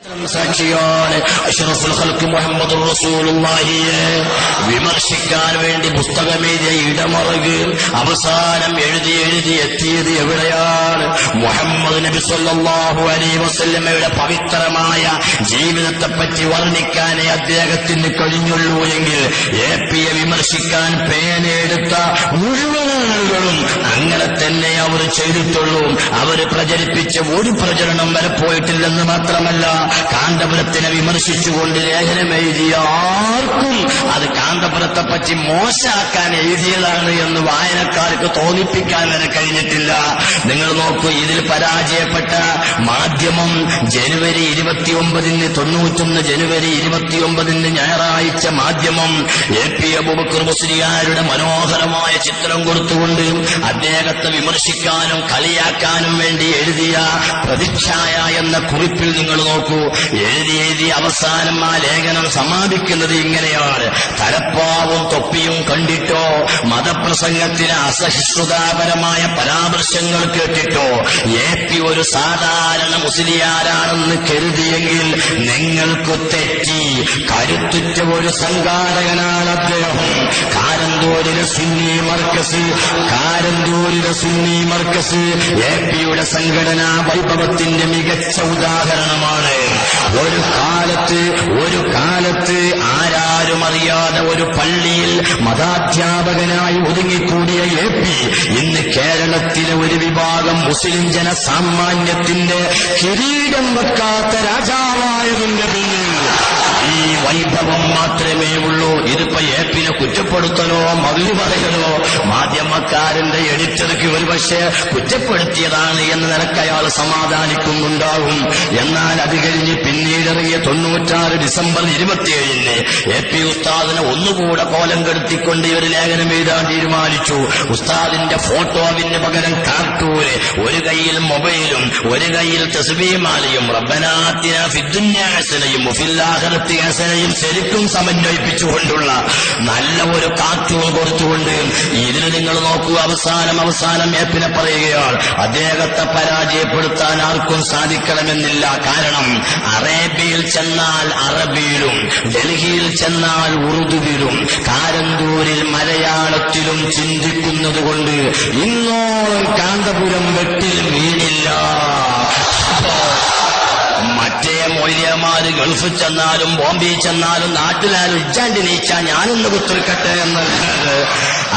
സാക്ഷിയാണ് അഷ്റഫുൽ ഖൽക്ക് മുഹമ്മദ് റസൂലുള്ളാഹിയെ വിമർശിക്കാൻ വേണ്ടി പുസ്തകമെഴുതിയ ഇടമറുകയും അവസാനം എഴുതി എഴുതി എത്തിയത് എവിടെയാണ്? മുഹമ്മദ് നബി സല്ലല്ലാഹു അലൈഹി വസല്ലമയുടെ പവിത്രമായ ജീവിതത്തെ പറ്റി വർണിക്കാനേ അദ്ദേഹത്തിന് കഴിഞ്ഞുള്ളൂ എങ്കിൽ എ വിമർശിക്കാൻ പേനെടുത്ത മുഴുവൻ ആളുകളും തന്നെ അവർ ചെയ്തിട്ടുള്ളൂ. അവർ പ്രചരിപ്പിച്ച ഒരു പ്രചരണം വരെ പോയിട്ടില്ലെന്ന് മാത്രമല്ല കാന്തപുരത്തിനെ വിമർശിച്ചുകൊണ്ട് ലേഖനം എഴുതിയ ആർക്കും അത് കാന്തപുരത്തെ പറ്റി മോശമാക്കാൻ എഴുതിയതാണ് എന്ന് വായനക്കാർക്ക് തോന്നിപ്പിക്കാൻ വരെ കഴിഞ്ഞിട്ടില്ല. നിങ്ങൾ നോക്കൂ ഇതിൽ പരാജയപ്പെട്ട മാധ്യമം ജനുവരി ഇരുപത്തിയൊമ്പതിന് തൊണ്ണൂറ്റൊന്ന് ജനുവരി ഇരുപത്തിയൊമ്പതിന് ഞായറാഴ്ച മാധ്യമം എ പി അബുബക്കർ മുസ്ലിയാരുടെ മനോഹരമായ ചിത്രം കൊടുത്തുകൊണ്ട് അദ്ദേഹത്തെ വിമർശിക്കാനും കളിയാക്കാനും വേണ്ടി എഴുതിയ പ്രതിച്ഛായ എന്ന കുറിപ്പിൽ നിങ്ങൾ നോക്കൂ. എഴുതി എഴുതി അവസാനം ആ ലേഖനം സമാപിക്കുന്നത് ഇങ്ങനെയാണ്. തലപ്പാവും തൊപ്പിയും കണ്ടിട്ടോ മതപ്രസംഗത്തിന് അസഹിഷ്ണുതാപരമായ പരാമർശങ്ങൾ കേട്ടിട്ടോ എ പി ഒരു സാധാരണ മുസ്ലിയാരാണെന്ന് കരുതിയെങ്കിൽ നിങ്ങൾക്ക് തെറ്റി. കരുത്തുറ്റ ഒരു സംഘാടകനാണ് അദ്ദേഹം. കാരന്തൂരിലെ സിന്നി മർക്കസ് കാരന്തൂരിലെ സുന്നി മർക്കസ്. എ പിയുടെ സംഘടനാ വൈഭവത്തിന്റെ മികച്ച ഉദാഹരണമാണ്. ഒരു കാലത്ത് ഒരു കാലത്ത് ആരാരും അറിയാതെ ഒരു പള്ളിയിൽ മതാധ്യാപകനായി ഒതുങ്ങിക്കൂടിയ എ പി ഇന്ന് കേരളത്തിലെ ഒരു വിഭാഗം മുസ്ലിം ജനസാമാന്യത്തിന്റെ കിരീടം വെക്കാത്ത രാജാവായതിന്റെ പിന്നിൽ ഈ വൈഭവം മാത്രമേ ഉള്ളൂ. ഇതിപ്പോ ഏപ്പിനെ കുറ്റപ്പെടുത്തലോ മകളി പറയലോ മാധ്യമക്കാരന്റെ എഡിറ്റർക്ക് ഒരുപക്ഷെ കുറ്റപ്പെടുത്തിയതാണ് എന്ന് നിനക്ക് അയാൾ സമാധാനിക്കുന്നുണ്ടാവും. എന്നാൽ അത് കഴിഞ്ഞ് പിന്നീടിറങ്ങിയ തൊണ്ണൂറ്റാറ് ഡിസംബർ ഇരുപത്തിയേഴിന് എ പി ഉസ്താദിനെ ഒന്നുകൂടെ കോലം കെടുത്തിക്കൊണ്ട് ഇവർ ലേഖനം എഴുതാൻ തീരുമാനിച്ചു. ഉസ്താദിന്റെ ഫോട്ടോവിന് പകരം കാർട്ടൂര് ഒരു കയ്യിൽ മൊബൈലും ഒരു കയ്യിൽ തസ്ബീമാലയും റബ്ബനാത്തിന ഫിദ്ദുന്യാസനയും ഫില്ലാഹറത്തി ഹസനയും ശരിക്കും സമന്വയിപ്പിച്ചുകൊണ്ടുള്ള നല്ല ഒരു കാർട്ടൂൺ കൊടുത്തുകൊണ്ട് ഇതിന് നിങ്ങൾ നോക്കൂ അവസാനം അവസാനം ഏപ്പിനെ പറയുകയാണ് അദ്ദേഹത്തെ പരാജയപ്പെടുത്താൻ ആർക്കും സാധിക്കണമെന്നില്ല. കാരണം അറേബ്യയിൽ ചെന്നാൽ അറബിയിലും ഡൽഹിയിൽ ചെന്നാൽ ഉറുദുവിലും കാരന്തൂരിൽ മലയാളത്തിലും ചിന്തിക്കുന്നത് കൊണ്ട് ഇന്നോളം കാന്തപുരം വെട്ടിൽ വീണില്ല. മൊയ്ലിയമാര് ഗൾഫിൽ ചെന്നാലും ബോംബെ ചെന്നാലും നാട്ടിലാരും ഇജാണ്ടി നീച്ചാ ഞാനൊന്ന് കുത്തിരിക്കട്ടെ എന്ന്.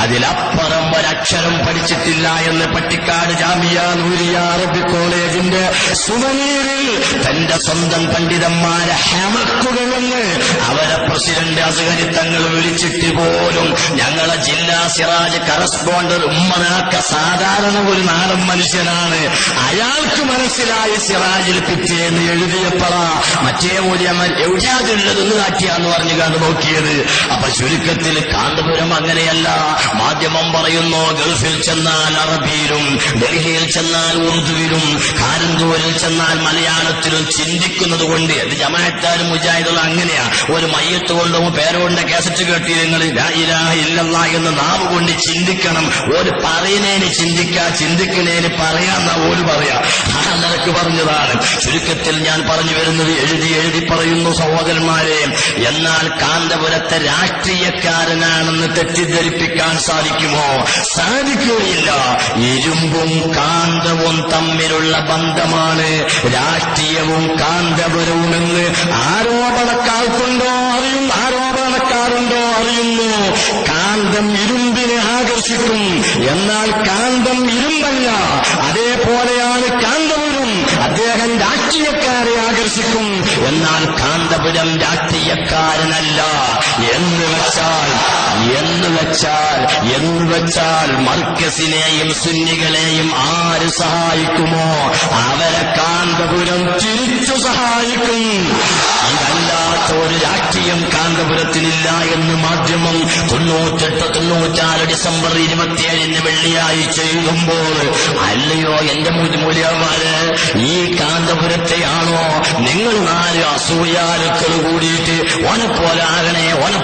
അതിലപ്പുറം ഒരക്ഷരം പഠിച്ചിട്ടില്ല എന്ന് പട്ടിക്കാട് ജാമിയ നൂരിയ അറബി കോളേജിന്റെ സുവനീറിൽ തന്റെ സ്വന്തം പണ്ഡിതന്മാരെ ഹേമക്കുകളെന്ന് അവരെ പ്രസിഡന്റ് അസുഖരിത്തങ്ങൾ വിളിച്ചിട്ട് പോലും ഞങ്ങളെ ജില്ലാ സിറാജ് കറസ്പോണ്ടർ ഉമ്മനാക്ക സാധാരണ ഒരു നാടൻ മനുഷ്യനാണ്. അയാൾക്ക് മനസ്സിലായി സിറാജിൽ പിറ്റേന്ന് എഴുതിയപ്പോഴാ മറ്റേ മൂല്യമ്മൻ എവിടെയാതുള്ളതെന്ന് കാട്ടിയാന്ന് പറഞ്ഞു കണ്ടു നോക്കിയത്. അപ്പൊ ചുരുക്കത്തിൽ കാന്തപുരം അങ്ങനെയല്ല. മാധ്യമം പറയുന്നു ഗൾഫിൽ ചെന്നാൽ അറബിയിലും ഡൽഹിയിൽ ചെന്നാൽ ഉറുദുവിലും കാരന്തൂരിൽ ചെന്നാൽ മലയാളത്തിലും ചിന്തിക്കുന്നത് കൊണ്ട് അത് ജമാഅത്താരും മുജാഹിദുള്ള അങ്ങനെയാ. ഒരു മയ്യത്ത് കൊണ്ടും പേരോണ്ട കേസറ്റ് കേട്ടി നിങ്ങൾ ഇല്ലല്ല എന്ന് നാവ് കൊണ്ട് ചിന്തിക്കണം. ഒരു പറയുന്നതിന് ചിന്തിക്കാ ചിന്തിക്കുന്നതിന് പറയാന്ന ഓര് പറയാ. ആ നിനക്ക് പറഞ്ഞതാണ്. ചുരുക്കത്തിൽ ഞാൻ പറഞ്ഞു വരുന്നത് എഴുതി എഴുതി പറയുന്നു സഹോദരന്മാരെ. എന്നാൽ കാന്തപുരത്തെ രാഷ്ട്രീയക്കാരനാണെന്ന് തെറ്റിദ്ധരിപ്പിക്കാൻ സാധിക്കുമോ? സാധിക്കുകയില്ല. ഇരുമ്പും കാന്തവും തമ്മിലുള്ള ബന്ധമാണ് രാഷ്ട്രീയവും കാന്തപുരവുമെന്ന് ആരോപണക്കാർക്കുണ്ടോ അറിയും ആരോപണക്കാരുണ്ടോ അറിയുന്നു. കാന്തം ഇരുമ്പിനെ ആകർഷിക്കും. എന്നാൽ കാന്തം ഇരുമ്പല്ല അതേപോലെയാണ് കാന്തപുരം അദ്ദേഹം ആകർഷിക്കും എന്നാൽ കാന്തപുരം രാഷ്ട്രീയക്കാരനല്ല. എന്ന് വെച്ചാൽ എന്ന് വെച്ചാൽ എന്ന് വെച്ചാൽ മർക്കസിനെയും സുന്നികളെയും ആര് സഹായിക്കുമോ? അവരെ കാന്തപുരം തിരിച്ചു സഹായിക്കും. ഇതല്ലാത്ത ഒരു രാഷ്ട്രീയം കാന്തപുരത്തിനില്ല എന്ന് മാധ്യമം തൊണ്ണൂറ്റെട്ട് തൊണ്ണൂറ്റാറ് ഡിസംബർ ഇരുപത്തിയേഴിന് വെള്ളിയാഴ്ച എഴുതുമ്പോൾ അല്ലയോ എന്റെ മൂല്യമാര് ഈ കാന്തപുരത്തെയാണോ നിങ്ങൾ നാല് അസൂയാലുക്കൾ കൂടിയിട്ട് ഓനെപ്പോലാകണേ ഓനെ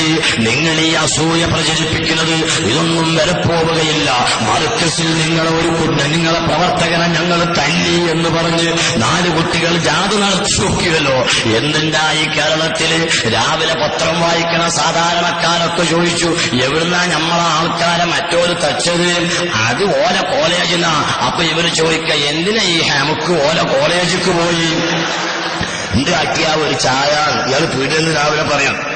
വിചാരിച്ച് നിങ്ങൾ ഈ അസൂയ പ്രചരിപ്പിക്കുന്നത് ഇതൊന്നും വരപ്പോവുകയില്ല. മർക്കസിൽ നിങ്ങളെ ഒരു കുട്ടി നിങ്ങളെ പ്രവർത്തകനെ ഞങ്ങൾ തല്ലി എന്ന് പറഞ്ഞ് നാല് കുട്ടികൾ ജാതി നടത്തി നോക്കിയല്ലോ ഈ കേരളത്തിൽ? രാവിലെ പത്രം വായിക്കണ സാധാരണക്കാരൊക്കെ ചോദിച്ചു എവിടുന്നാ നമ്മളെ ആൾക്കാരെ മറ്റോര് തച്ചത്? അത് ഓല കോളേജിനാ അപ്പൊ ഇവർ ചോദിക്ക എന്തിനാ ഈ ഹെമുക്ക് ഓല കോളേജിക്ക് പോയി? ഉണ്ടാക്കിയ ഒരു ചായ? ഇയാൾ പീടിയെന്ന് രാവിലെ പറയാം.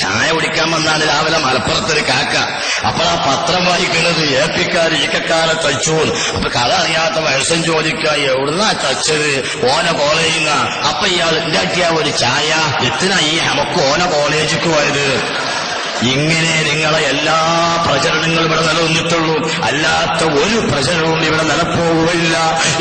ചായ കുടിക്കാൻ വന്നാണ് രാവിലെ മലപ്പുറത്തൊരു കാക്ക. അപ്പോൾ ആ പത്രം വായിക്കുന്നത്. ഏപ്പിക്കാർ ഈക്കക്കാരെ തച്ചു അപ്പൊ കഥ അറിയാത്ത വയസ്സൻ ചോദിക്കുക എവിടുന്നാ തച്ചത്? ഓന കോളേജിൽ നിന്നാ അപ്പൊ ഇയാൾ ഉണ്ടാക്കിയ ഒരു ചായ. എത്തിനാ ഈ നമുക്ക് ഓന കോളേജിക്ക് പോയത്? ഇങ്ങനെ നിങ്ങളെ എല്ലാ പ്രചരണങ്ങളും ഇവിടെ നിലനിന്നിട്ടുള്ളൂ. അല്ലാത്ത ഒരു പ്രചരണവും ഇവിടെ നിലപ്പോവുകയില്ല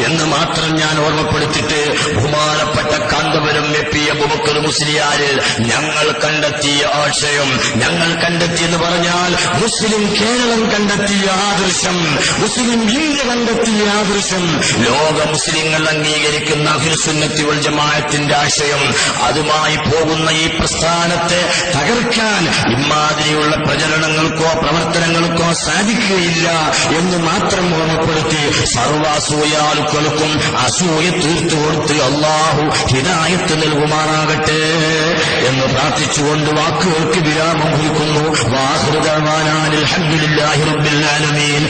എന്ന് മാത്രം ഞാൻ ഓർമ്മപ്പെടുത്തിട്ട് ബഹുമാനപ്പെട്ട കാന്തപുരം എപ്പിയ ബുബക്കർ മുസ്ലിയാരിൽ ഞങ്ങൾ കണ്ടെത്തിയ ആശയം ഞങ്ങൾ കണ്ടെത്തിയെന്ന് പറഞ്ഞാൽ മുസ്ലിം കേരളം കണ്ടെത്തിയ ആദർശം മുസ്ലിം ഇന്ത്യ കണ്ടെത്തിയ ആദർശം ലോക മുസ്ലിങ്ങൾ അംഗീകരിക്കുന്ന അഖിൽസുന്നത്തി വൽ ജമാഅത്തിന്റെ ആശയം അതുമായി പോകുന്ന ഈ പ്രസ്ഥാനത്തെ തകർക്കാൻ ഇമാതിരിയുള്ള പ്രചരണങ്ങൾക്കോ പ്രവർത്തനങ്ങൾക്കോ സാധിക്കുകയില്ല എന്ന് മാത്രം ഓർമ്മപ്പെടുത്തി സർവാസൂയാലുക്കൾക്കും അസൂയ തീർത്തു കൊടുത്ത് അള്ളാഹു ഹിതായത്ത് നൽകുമാറാകട്ടെ എന്ന് പ്രാർത്ഥിച്ചുകൊണ്ട് വാക്കുകൾക്ക് വിരാമം കുറിക്കുന്നു. വാഹൃതമാനാനിൽ അൽഹംദുലില്ലാഹി റബ്ബിൽ ആലമീൻ.